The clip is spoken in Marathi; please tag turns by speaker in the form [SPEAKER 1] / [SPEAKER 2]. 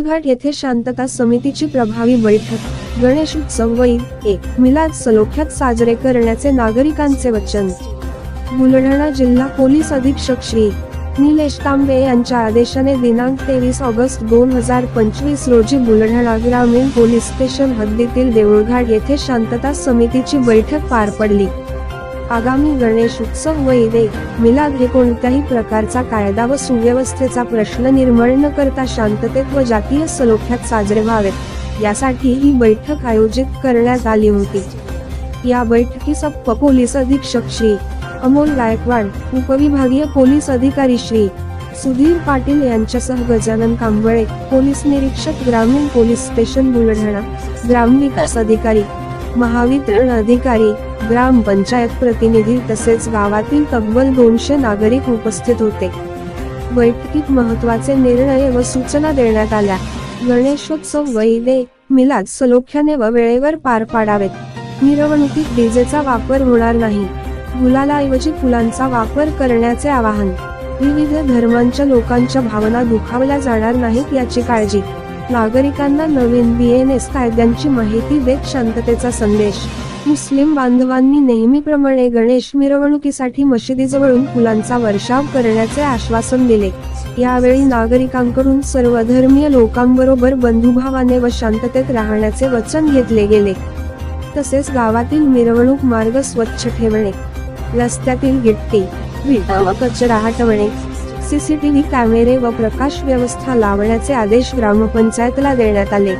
[SPEAKER 1] देऊळघाट येथे शांतता समितीची प्रभावी बैठक. गणेश उत्सव व एक. मिलाद सलोख्यात साजरे करण्याचे नागरिकांचे वचन. बुलढाणा जिल्हा पोलीस अधीक्षक श्री. निलेश तांबे यांच्या आदेशाने दिनांक तेवीस ऑगस्ट दोन हजार पंचवीस रोजी बुलढाणा ग्रामीण पोलीस स्टेशन हद्दीतील देऊळघाट येथे शांतता समितीची बैठक पार पडली. आगामी गणेश उत्सव व ईद मिलाद हे कोणत्याही प्रकारचा कायदा व सुव्यवस्थेचा प्रश्न निर्माण न करता शांततेत व जातीय सलोख्यात साजरे व्हावेत यासाठी ही बैठक आयोजित करण्यात आली होती. या बैठकीस अप्प पोलीस अधीक्षक श्री अमोल गायकवाड उपविभागीय पोलीस अधिकारी श्री सुधीर पाटील यांच्यासह गजानन कांबळे पोलीस निरीक्षक ग्रामीण पोलीस स्टेशन बुलढाणा ग्रामविकास अधिकारी महावितरण अधिकारी ग्रामपंचायत प्रतिनिधी तसेच गावातील तब्बल दोनशे नागरिक उपस्थित होते. बैठकीत महत्त्वाचे निर्णय व सूचना देण्यात आल्या. गणेशोत्सव वैदे मिलाद सलोख्याने व वेळेवर पार पाडावेत. मिरवणुकीत डीजेचा वापर होणार नाही. गुलालाऐवजी फुलांचा वापर करण्याचे आवाहन. विविध धर्मांच्या लोकांच्या भावना दुखावल्या जाणार नाहीत याची काळजी. नागरिकांना नवीन बी एन एस कायद्यांची माहिती देत शांततेचा संदेश. मुस्लिम बांधवांनी नेहमीप्रमाणे गणेश मिरवणुकीसाठी मशिदीजवळून फुलांचा वर्षाव करण्याचे आश्वासन दिले. यावेळी नागरिकांकडून सर्वधर्मीय लोकांबरोबर बंधुभावाने व शांततेत राहण्याचे वचन घेतले गेले. तसेच गावातील मिरवणूक मार्ग स्वच्छ ठेवणे. रस्त्यातील गिट्टी विटा व कचरा हटवणे सीसीटीव्ही कॅमेरे व प्रकाश व्यवस्था लावण्याचे आदेश ग्रामपंचायतला देण्यात आले.